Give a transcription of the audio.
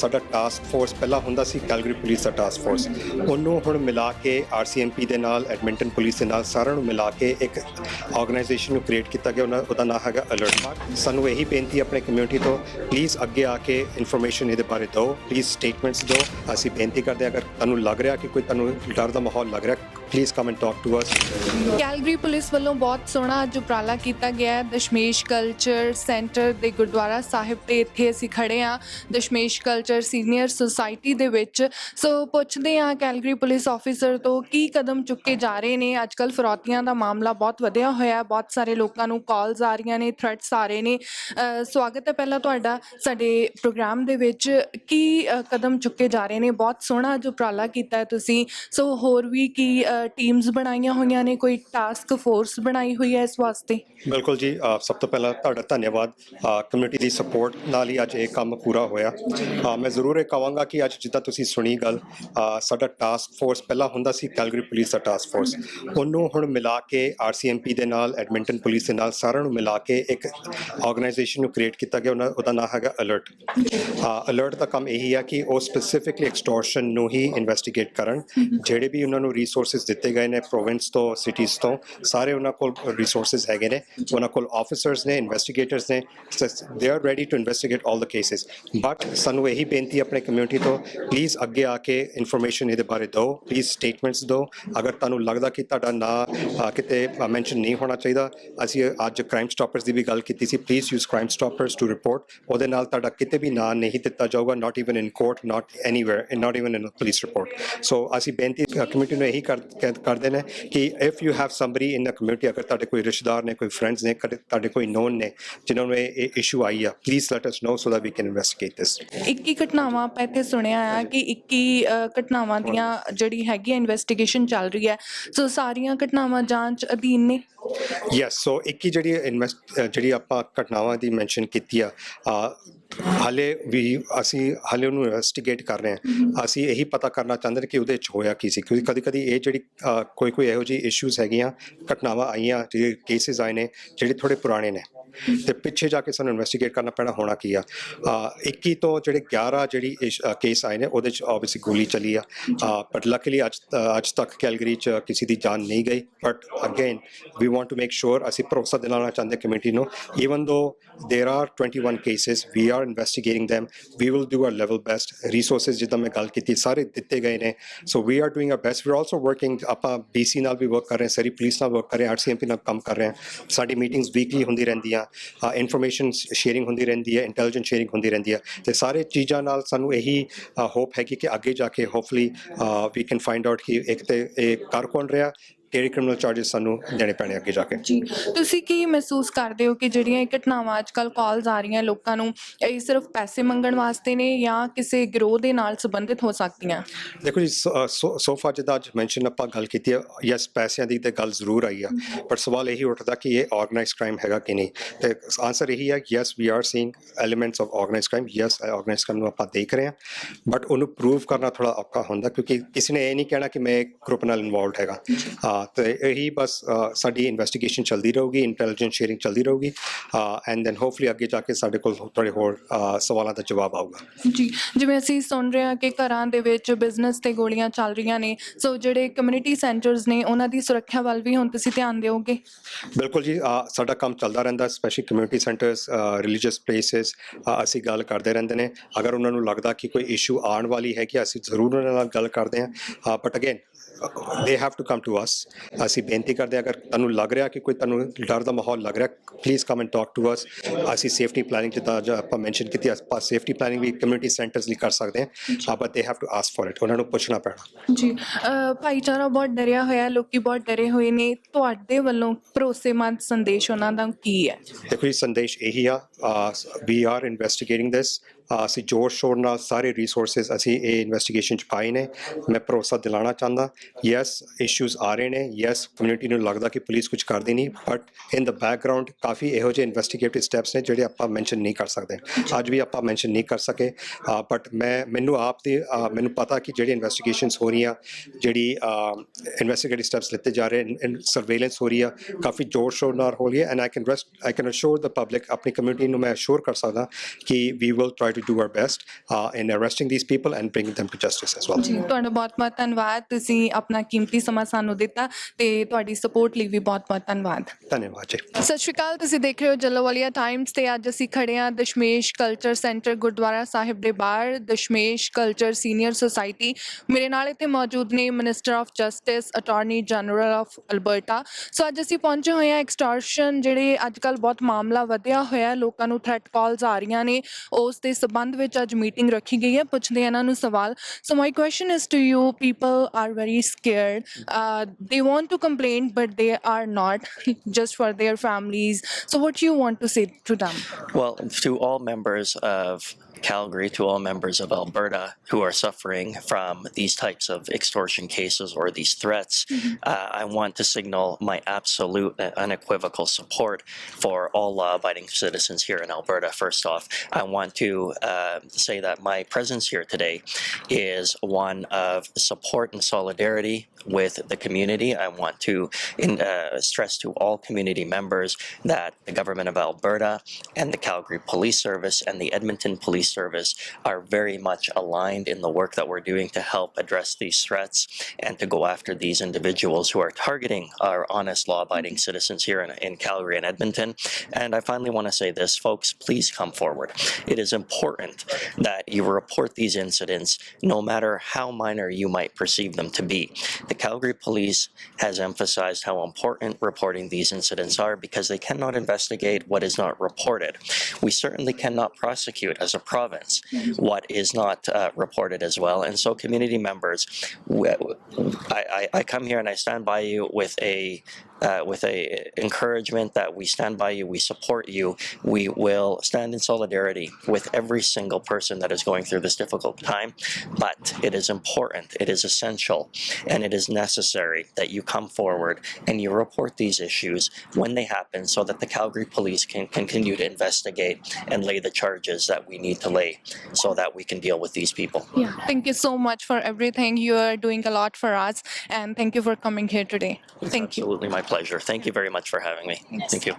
ਸਾਡਾ task force ਪਹਿਲਾਂ ਹੁੰਦਾ ਸੀ ਕੈਲਗਰੀ ਪੁਲਿਸ ਦਾ ਟਾਸਕ ਫੋਰਸ ਉਹਨੂੰ ਹੁਣ ਮਿਲਾ ਕੇ ਆਰਸੀਐਮਪੀ ਦੇ ਨਾਲ ਐਡਮਿੰਟਨ ਪੁਲਿਸ ਦੇ ਨਾਲ ਸਾਰਿਆਂ ਨੂੰ ਮਿਲਾ ਕੇ ਇੱਕ ਆਰਗੇਨਾਈਜੇਸ਼ਨ ਨੂੰ ਕ੍ਰੀਏਟ ਕੀਤਾ ਗਿਆ। ਉਹਨਾਂ- ਉਹਦਾ ਨਾਮ ਹੈਗਾ ਅਲਰਟ ਸਾਨੂੰ ਇਹੀ ਬੇਨਤੀ ਆਪਣੇ ਕਮਿਊਨਿਟੀ ਤੋਂ ਪਲੀਜ਼ ਅੱਗੇ ਆ ਕੇ ਇਨਫੋਰਮੇਸ਼ਨ ਇਹਦੇ ਬਾਰੇ ਦਿਓ ਪਲੀਜ਼ ਸਟੇਟਮੈਂਟਸ ਦਿਓ। ਅਸੀਂ ਬੇਨਤੀ ਕਰਦੇ ਹਾਂ, ਅਗਰ ਤੁਹਾਨੂੰ ਲੱਗ ਰਿਹਾ ਕਿ ਕੋਈ ਤੁਹਾਨੂੰ ਡਰ ਦਾ ਮਾਹੌਲ ਲੱਗ ਰਿਹਾ please come and talk to us Calgary police ਵੱਲੋਂ ਬਹੁਤ ਸੋਹਣਾ ਅੱਜ ਉਪਰਾਲਾ ਕੀਤਾ ਗਿਆ ਹੈ। ਦਸ਼ਮੇਸ਼ ਕਲਚਰ ਸੈਂਟਰ ਦੇ ਗੁਰਦੁਆਰਾ ਸਾਹਿਬ ਤੇ ਇੱਥੇ ਅਸੀਂ ਖੜੇ ਆ ਦਸ਼ਮੇਸ਼ ਕਲਚਰ ਸੀਨੀਅਰ ਸੁਸਾਇਟੀ ਦੇ ਵਿੱਚ। ਸੋ ਪੁੱਛਦੇ ਆ ਕੈਲਗਰੀ ਪੁਲਿਸ ਆਫੀਸਰ ਤੋਂ ਕੀ ਕਦਮ ਚੁੱਕੇ ਜਾ ਰਹੇ ਨੇ। ਅੱਜ ਕੱਲ ਫਰੌਤੀਆਂ ਦਾ ਮਾਮਲਾ ਬਹੁਤ ਵਧਿਆ ਹੋਇਆ ਹੈ। ਬਹੁਤ ਸਾਰੇ ਲੋਕਾਂ ਨੂੰ ਕਾਲਸ ਆ ਰਹੀਆਂ ਨੇ ਥ੍ਰੈਟਸ ਆ ਰਹੇ ਨੇ। ਅ, ਸਵਾਗਤ ਹੈ ਪਹਿਲਾਂ ਤੁਹਾਡਾ ਸਾਡੇ ਪ੍ਰੋਗਰਾਮ ਦੇ ਵਿੱਚ। ਕੀ ਅ, ਕਦਮ ਚੁੱਕੇ ਜਾ ਰਹੇ ਨੇ? ਬਹੁਤ ਸੋਹਣਾ ਅੱਜ ਉਪਰਾਲਾ ਕੀਤਾ ਹੈ ਤੁਸੀਂ। ਸੋ ਹੋਰ ਵੀ ਕੀ ਟੀਮਸ ਬਣਾਈਆਂ ਹੋਈਆਂ ਨੇ ਕੋਈ ਟਾਸਕ ਫੋਰਸ ਬਣਾਈ ਹੋਈ ਹੈ ਇਸ ਵਾਸਤੇ? ਬਿਲਕੁਲ ਜੀ ਅ, ਸਭ ਤੋਂ ਪਹਿਲਾਂ ਤੁਹਾਡਾ ਧੰਨਵਾਦ ਕਮਿਊਨਿਟੀ ਦੀ ਸਪੋਰਟ ਨਾਲ ਹੀ ਅੱਜ ਇਹ ਕੰਮ ਪੂਰਾ ਹੋਇਆ। ਅ, ਮੈਂ ਜ਼ਰੂਰ ਇਹ ਕਹਾਂਗਾ ਕਿ ਅੱਜ ਜਿੱਦਾਂ ਤੁਸੀਂ ਸੁਣੀ ਗੱਲ ਸਾਡਾ ਟਾਸਕ ਫੋਰਸ ਪਹਿਲਾਂ ਹੁੰਦਾ ਸੀ ਕੈਲਗਰੀ ਪੁਲਿਸ ਦਾ ਟਾਸਕ ਫੋਰਸ ਉਹਨੂੰ ਹੁਣ ਮਿਲਾ ਕੇ ਆਰਸੀਐਮਪੀ ਦੇ ਨਾਲ ਐਡਮਿੰਟਨ ਪੁਲਿਸ ਦੇ ਨਾਲ ਸਾਰਿਆਂ ਨੂੰ ਮਿਲਾ ਕੇ ਇੱਕ ਆਰਗੇਨਾਈਜੇਸ਼ਨ ਨੂੰ ਕ੍ਰੀਏਟ ਕੀਤਾ ਗਿਆ ਉਹਨਾਂ- ਉਹਦਾ ਨਾਮ ਹੈਗਾ ਅਲਰਟ ਅਲਰਟ ਦਾ ਕੰਮ ਇਹੀ ਹੈ ਕਿ ਉਹ ਸਪੈਸੀਫਿਕਲੀ ਐਕਸਟੋਰਸ਼ਨ ਨੂੰ ਹੀ ਇਨਵੈਸਟੀਗੇਟ ਕਰਨ ਜਿਹੜੇ ਵੀ ਉਹਨਾਂ ਨੂੰ ਰਿਸੋਰਸਸ ਦਿੱਤੇ ਗਏ ਨੇ ਪ੍ਰੋਵਿੰਸ ਤੋਂ ਸਿਟੀਜ਼ ਤੋਂ। ਸਾਰੇ ਉਹਨਾਂ ਕੋਲ ਰਿਸੋਰਸਸ ਹੈਗੇ ਨੇ। ਉਹਨਾਂ ਕੋਲ ਆਫੀਸਰਸ ਨੇ ਇਨਵੈਸਟੀਗੇਟਰਸ ਨੇ। They are ready to investigate all the cases but ਸਾਨੂੰ ਇਹੀ ਬੇਨਤੀ ਆਪਣੇ ਕਮਿਊਨਿਟੀ ਤੋਂ ਪਲੀਜ਼ ਅੱਗੇ ਆ ਕੇ ਇਨਫੋਰਮੇਸ਼ਨ ਇਹਦੇ ਬਾਰੇ ਦਿਓ। ਪਲੀਜ਼ ਸਟੇਟਮੈਂਟਸ ਦਿਓ। ਅਗਰ ਤੁਹਾਨੂੰ ਲੱਗਦਾ ਕਿ ਤੁਹਾਡਾ ਨਾਂ ਕਿਤੇ ਮੈਂਸ਼ਨ ਨਹੀਂ ਹੋਣਾ ਚਾਹੀਦਾ, ਅਸੀਂ ਅੱਜ ਕ੍ਰਾਈਮ ਸਟਾਪਰਸ ਦੀ ਵੀ ਗੱਲ ਕੀਤੀ ਸੀ। Please use crime stoppers to report ਉਹਦੇ ਨਾਲ ਤੁਹਾਡਾ ਕਿਤੇ ਵੀ ਨਾਂ ਨਹੀਂ ਦਿੱਤਾ ਜਾਊਗਾ not even in court not anywhere not even in police report so ਅਸੀਂ ਬੇਨਤੀ ਕਮਿਊਨਿਟੀ ਨੂੰ ਇਹੀ ਕਰ- ਕਰਦੇ ਨੇ ਕਿ if you have somebody in the community ਅਗਰ ਤੁਹਾਡੇ ਕੋਈ ਰਿਸ਼ਤੇਦਾਰ ਨੇ ਕੋਈ ਫਰੈਂਡਸ ਨੇ ਤੁਹਾਡੇ ਕੋਈ ਨੋਨ ਨੇ ਜਿਨ੍ਹਾਂ ਨੂੰ ਇਹ ਇਸ਼ੂ ਆਈ ਆ please let us know so that we can investigate this 21 ਘਟਨਾਵਾਂ ਆਪਾਂ ਇੱਥੇ ਸੁਣਿਆ ਆ ਕਿ 21 ਅ, ਘਟਨਾਵਾਂ ਦੀਆਂ ਜਿਹੜੀ ਹੈਗੀ ਇਨਵੈਸਟੀਗੇਸ਼ਨ ਚੱਲ ਰਹੀ ਹੈ। ਸੋ ਸਾਰੀਆਂ ਘਟਨਾਵਾਂ ਜਾਂਚ ਅਧੀਨ ਨੇ। ਯੈਸ ਸੋ ਇੱਕ ਹੀ ਜਿਹੜੀ ਇਨਵੈਸਟ ਜਿਹੜੀ ਆਪਾਂ ਘਟਨਾਵਾਂ ਦੀ ਮੈਂਸ਼ਨ ਕੀਤੀ ਆ ਹਾਲੇ ਵੀ ਅਸੀਂ ਹਾਲੇ ਉਹਨੂੰ ਇਨਵੈਸਟੀਗੇਟ ਕਰ ਰਹੇ ਹਾਂ। ਅਸੀਂ ਇਹੀ ਪਤਾ ਕਰਨਾ ਚਾਹੁੰਦੇ ਨੇ ਕਿ ਉਹਦੇ ਚ ਹੋਇਆ ਕੀ ਸੀ, ਕਿਉਂਕਿ ਕਦੀ ਕਦੀ ਇਹ ਜਿਹੜੀ ਕੋਈ ਕੋਈ ਇਹੋ ਜਿਹੀ ਇਸ਼ੂਜ਼ ਹੈਗੀਆਂ, ਘਟਨਾਵਾਂ ਆਈਆਂ, ਜਿਹੜੇ ਕੇਸਿਸ ਆਏ ਨੇ, ਜਿਹੜੇ ਥੋੜੇ ਪੁਰਾਣੇ ਨੇ। ਤੇ ਪਿੱਛੇ ਜਾ ਕੇ ਸਾਨੂੰ ਇਨਵੈਸਟੀਗੇਟ ਕਰਨਾ ਪੈਣਾ ਹੋਣਾ ਕੀ ਆ? ਅ, 21 ਤੋਂ ਜਿਹੜੇ 11 ਜਿਹੜੀ ਕੇਸ ਆਏ ਨੇ ਉਹਦੇ ਚ ਆਬਵੀਅਸਲੀ ਗੋਲੀ ਚਲੀ ਆ। ਬਟ ਲੱਕੀਲੀ ਅੱਜ ਅੱਜ ਤੱਕ ਕੈਲਗਰੀ ਚ ਕਿਸੇ ਦੀ ਜਾਨ ਨਹੀਂ ਗਈ। But again we want to make sure ਅਸੀਂ ਭਰੋਸਾ ਦਿਲਾਉਣਾ ਚਾਹੁੰਦੇ ਕਮੇਟੀ ਨੂੰ even though there are 21 cases we are investigating them we will do our level best. Resources ਜਿੱਦਾਂ ਮੈਂ ਗੱਲ ਕੀਤੀ ਸਾਰੇ ਦਿੱਤੇ ਗਏ ਨੇ। So we are doing doing best we are also working ਆਪਾਂ BC ਨਾਲ ਵੀ ਵਰਕ ਕਰ ਰਹੇ ਹਾਂ ਸਾਰੀ ਪੁਲਿਸ ਨਾਲ ਵਰਕ ਕਰ ਰਹੇ ਹਾਂ RCMP ਨਾਲ ਕੰਮ ਕਰ ਰਹੇ ਹਾਂ। ਸਾਡੀ ਮੀਟਿੰਗਸ ਵੀਕਲੀ ਹੁੰਦੀ ਰਹਿੰਦੀਆਂ ਇਨਫੋਰਮੇਸ਼ਨ ਸ਼ੇਅਰਿੰਗ ਹੁੰਦੀ ਰਹਿੰਦੀ ਹੈ ਇੰਟੈਲੀਜੈਂਸ ਸ਼ੇਅਰਿੰਗ ਹੁੰਦੀ ਰਹਿੰਦੀ ਹੈ। ਤੇ ਸਾਰੇ ਚੀਜ਼ਾਂ ਨਾਲ ਸਾਨੂੰ ਇਹੀ ਹੋਪ ਹੈ ਕਿ ਕਿ ਅੱਗੇ ਜਾ ਕੇ hopefully we can find out ਕਿ ਇੱਕ ਤੇ ਇਹ ਕਰ ਕੌਣ ਰਿਹਾ ਕਿਹੜੇ ਕ੍ਰਿਮੀਨਲ ਚਾਰजेस ਸਾਨੂੰ ਦੇਣੇ ਪੈਣੇ ਅੱਗੇ ਜਾ ਕੇ? ਜੀ ਤੁਸੀਂ ਕੀ ਮਹਿਸੂਸ ਕਰਦੇ ਹੋ ਕਿ ਜਿਹੜੀਆਂ ਇਹ ਘਟਨਾਵਾਂ ਅੱਜਕੱਲ ਕਾਲਸ ਆ ਰਹੀਆਂ ਲੋਕਾਂ ਨੂੰ ਇਹ ਸਿਰਫ ਪੈਸੇ ਮੰਗਣ ਵਾਸਤੇ ਨੇ ਜਾਂ ਕਿਸੇ ਗਿਰੋਹ ਦੇ ਨਾਲ ਸੰਬੰਧਿਤ ਹੋ ਸਕਦੀਆਂ? ਦੇਖੋ ਜੀ ਸੋਫਾ ਜਿੱਦਾਂ ਅੱਜ ਮੈਂਸ਼ਨ ਆਪਾਂ ਗੱਲ ਕੀਤੀ ਹੈ ਯੈਸ ਪੈਸਿਆਂ ਦੀ ਤੇ ਗੱਲ ਜ਼ਰੂਰ ਆਈ ਆ ਪਰ ਸਵਾਲ ਇਹੀ ਉੱਠਦਾ ਕਿ ਇਹ ਆਰਗੇਨਾਈਜ਼ਡ ਕ੍ਰਾਈਮ ਹੈਗਾ ਕਿ ਨਹੀਂ? ਤੇ ਆਨਸਰ ਇਹੀ ਹੈ yes we are seeing elements of organised crime yes organised crime ਨੂੰ ਆਪਾਂ ਦੇਖ ਰਹੇ ਹਾਂ ਬਟ ਉਹਨੂੰ ਪ੍ਰੂਵ ਕਰਨਾ ਥੋੜਾ ਔਖਾ ਹੁੰਦਾ ਕਿਉਂਕਿ ਕਿਸੇ ਨੇ ਇਹ ਨਹੀਂ ਕਹਿਣਾ ਕਿ ਮੈਂ ਗਰੁੱਪ ਨਾਲ ਇਨਵੋਲਵਡ ਹੈਗਾ। ਤੇ ਇਹੀ ਬਸ ਸਾਡੀ ਇਨਵੈਸਟੀਗੇਸ਼ਨ ਚੱਲਦੀ ਰਹੂਗੀ ਇੰਟੈਲੀਜੈਂਸ ਸ਼ੇਅਰਿੰਗ ਚੱਲਦੀ ਰਹੂਗੀ ਐਂਡ ਦੈਨ ਹੋਪਫੁਲੀ ਅੱਗੇ ਜਾ ਕੇ ਸਾਡੇ ਕੋਲ ਥੋੜੇ ਹੋਰ ਸਵਾਲਾਂ ਦਾ ਜਵਾਬ ਆਊਗਾ। ਜੀ ਜਿਵੇਂ ਅਸੀਂ ਸੁਣ ਰਹੇ ਹਾਂ ਕਿ ਘਰਾਂ ਦੇ ਵਿੱਚ ਬਿਜ਼ਨਸ ਤੇ ਗੋਲੀਆਂ ਚੱਲ ਰਹੀਆਂ ਨੇ ਸੋ ਜਿਹੜੇ ਕਮਿਊਨਿਟੀ ਸੈਂਟਰਸ ਨੇ ਉਹਨਾਂ ਦੀ ਸੁਰੱਖਿਆ ਵੱਲ ਵੀ ਹੁਣ ਤੁਸੀਂ ਧਿਆਨ ਦਿਓਗੇ? ਬਿਲਕੁਲ ਜੀ ਸਾਡਾ ਕੰਮ ਚੱਲਦਾ ਰਹਿੰਦਾ specially community centres religious places ਅਸੀਂ ਗੱਲ ਕਰਦੇ ਰਹਿੰਦੇ ਨੇ। ਅਗਰ ਉਹਨਾਂ ਨੂੰ ਲੱਗਦਾ ਕਿ ਕੋਈ ਇਸ਼ੂ ਆਉਣ ਵਾਲੀ ਹੈ ਕਿ ਅਸੀਂ ਜ਼ਰੂਰ ਉਹਨਾਂ ਨਾਲ ਗੱਲ ਕਰਦੇ ਹਾਂ। But again they have to come to us ਅਸੀਂ ਬੇਨਤੀ ਕਰਦੇ ਹਾਂ ਅਗਰ ਤੁਹਾਨੂੰ ਲੱਗ ਰਿਹਾ ਕਿ ਕੋਈ ਤੁਹਾਨੂੰ ਡਰ ਦਾ ਮਾਹੌਲ ਲੱਗ ਰਿਹਾ please come and talk to us ਅਸੀਂ ਸੇਫਟੀ ਪਲੈਨਿੰਗ ਜਿੱਦਾਂ ਆਪਾਂ ਮੈਂਸ਼ਨ ਕੀਤੀ ਆਪਾਂ ਸੇਫਟੀ ਪਲੈਨਿੰਗ ਵੀ ਕਮਿਊਨਿਟੀ ਸੈਂਟਰਸ ਲਈ ਕਰ ਸਕਦੇ ਹਾਂ but they have to ask for it ਉਹਨਾਂ ਨੂੰ ਪੁੱਛਣਾ ਪੈਣਾ। ਜੀ ਭਾਈਚਾਰਾ ਬਹੁਤ ਡਰਿਆ ਹੋਇਆ ਲੋਕੀ ਬਹੁਤ ਡਰੇ ਹੋਏ ਨੇ। ਤੁਹਾਡੇ ਵੱਲੋਂ ਭਰੋਸੇਮੰਦ ਸੰਦੇਸ਼ ਉਹਨਾਂ ਦਾ ਕੀ ਹੈ? ਦੇਖੋ ਜੀ ਸੰਦੇਸ਼ ਇਹੀ ਆ ਵੀ ਆਰ ਇਨਵੈਸਟੀਗੇਟਿੰਗ ਦਿਸ ਅਸੀਂ ਜੋਰ ਸ਼ੋਰ ਨਾਲ ਸਾਰੇ ਰਿਸੋਰਸਸ ਅਸੀਂ ਇਹ ਇਨਵੈਸਟੀਗੇਸ਼ਨ ਚ ਪਾਏ ਨੇ। ਮੈਂ ਭਰੋਸਾ ਦਿਲਾਣਾ ਚਾਹੁੰਦਾ ਯੈਸ ਇਸ਼ੂਜ਼ ਆ ਰਹੇ ਨੇ ਯੈਸ ਕਮਿਊਨਿਟੀ ਨੂੰ ਲੱਗਦਾ ਕਿ ਪੁਲਿਸ ਕੁਝ ਕਰਦੀ ਨਹੀਂ ਬਟ ਇਨ ਦਾ ਬੈਕਗ੍ਰਾਉਂਡ ਕਾਫੀ ਇਹੋ ਜਿਹੇ ਇਨਵੈਸਟੀਗੇਟਿਵ ਸਟੈਪਸ ਨੇ ਜਿਹੜੇ ਆਪਾਂ ਮੈਂਸ਼ਨ ਨਹੀਂ ਕਰ ਸਕਦੇ। ਅੱਜ ਵੀ ਆਪਾਂ ਮੈਂਸ਼ਨ ਨਹੀਂ ਕਰ ਸਕੇ ਬਟ ਮੈਂ, ਮੈਨੂੰ ਆਪ ਦੀ ਮੈਨੂੰ ਪਤਾ ਕਿ ਜਿਹੜੀ ਇਨਵੈਸਟੀਗੇਸ਼ਨਸ ਹੋ ਰਹੀਆਂ, ਜਿਹੜੀ ਇਨਵੈਸਟੀਗੇਟਿਵ ਸਟੈਪਸ ਲਿੱਤੇ ਜਾ ਰਹੇ ਨੇ ਸਰਵੇਲੈਂਸ ਹੋ ਰਹੀ ਆ, ਕਾਫੀ ਜੋਰ ਸ਼ੋਰ ਨਾਲ ਹੋ ਰਹੀ ਹੈ and I can rest I can assure the public ਆਪਣੀ ਕਮਿਊਨਿਟੀ ਨੂੰ ਮੈਂ ਅਸ਼ੋਰ ਕਰ ਸਕਦਾ ਕਿ we will try to do our best uh, in arresting these people and bringing them to justice as well. ਜੀ ਤੁਹਾਡਾ ਬਹੁਤ-ਬਹੁਤ ਧੰਨਵਾਦ। ਤੁਸੀਂ ਆਪਣਾ ਕੀਮਤੀ ਸਮਾਂ ਸਾਨੂੰ ਦਿੱਤਾ ਤੇ ਤੁਹਾਡੀ ਸਪੋਰਟ ਲਈ ਵੀ ਬਹੁਤ-ਬਹੁਤ ਧੰਨਵਾਦ। ਧੰਨਵਾਦ ਜੀ। ਸਤਿ ਸ਼੍ਰੀ ਅਕਾਲ ਤੁਸੀਂ ਦੇਖ ਰਹੇ ਹੋ ਜੱਲੋਵਾਲੀਆ ਟਾਈਮਸ ਤੇ ਅੱਜ ਅਸੀਂ ਖੜੇ ਹਾਂ ਦਸ਼ਮੇਸ਼ ਕਲਚਰ ਸੈਂਟਰ ਗੁਰਦੁਆਰਾ ਸਾਹਿਬ ਦੇ ਬਾਹਰ ਦਸ਼ਮੇਸ਼ ਕਲਚਰ ਸੀਨੀਅਰ ਸੁਸਾਇਟੀ ਮੇਰੇ ਨਾਲ ਇੱਥੇ ਮੌਜੂਦ ਨੇ minister of justice attorney general of Alberta so ਅੱਜ ਅਸੀਂ ਪਹੁੰਚੇ ਹੋਏ ਹਾਂ ਐਕਸਟੋਰਸ਼ਨ ਜਿਹੜੇ ਅੱਜ ਕੱਲ ਬਹੁਤ ਮਾਮਲਾ ਵਧਿਆ ਹੋਇਆ ਹੈ, ਲੋਕਾਂ ਨੂੰ ਥ੍ਰੈਟ ਕਾਲਸ ਆ ਰਹੀਆਂ ਨੇ। ਉਸ ਦੇ ਸਬੰਧ ਵਿੱਚ ਅੱਜ ਮੀਟਿੰਗ ਰੱਖੀ ਗਈ ਹੈ ਪੁੱਛਦੇ ਹਾਂ ਇਹਨਾਂ ਨੂੰ ਸਵਾਲ so my question is to you people are very scared they want to complain but they are not just for their families so what you want to say to them Well, to all members of Calgary, to all members of Alberta who are suffering from these types of extortion cases or these threats, uh, I want to signal my absolute and unequivocal support for all law abiding citizens here in Alberta. First off, I want to uh, say that my presence here today is one of support and solidarity with the community. I want to in, uh, stress to all community members that the government of Alberta and the Calgary Police Service and the Edmonton Police Service are very much aligned in the work that we're doing to help address these threats and to go after these individuals who are targeting our honest, law abiding mm-hmm. citizens here in, in Calgary and Edmonton. And I finally want to say this, folks, please come forward. It is important that you report these incidents no matter how minor you might perceive them to be. The Calgary Police has emphasized how important reporting these incidents are because they cannot investigate what is not reported. We certainly cannot prosecute as a province what is not uh, reported as well. And so, community members, I come here and I stand by you with a uh, with a encouragement that we stand by you, we support you, we will stand in solidarity with every single person that is going through this difficult time. But it is important, it is essential, and it is necessary that you come forward and you report these issues when they happen so that the Calgary Police can continue to investigate and lay the charges that we need to lay so that we can deal with these people. yeah thank you so much for everything you are doing a lot for us and thank you for coming here today It's thank you absolutely my pleasure. Thank you very much for having me. Thank you.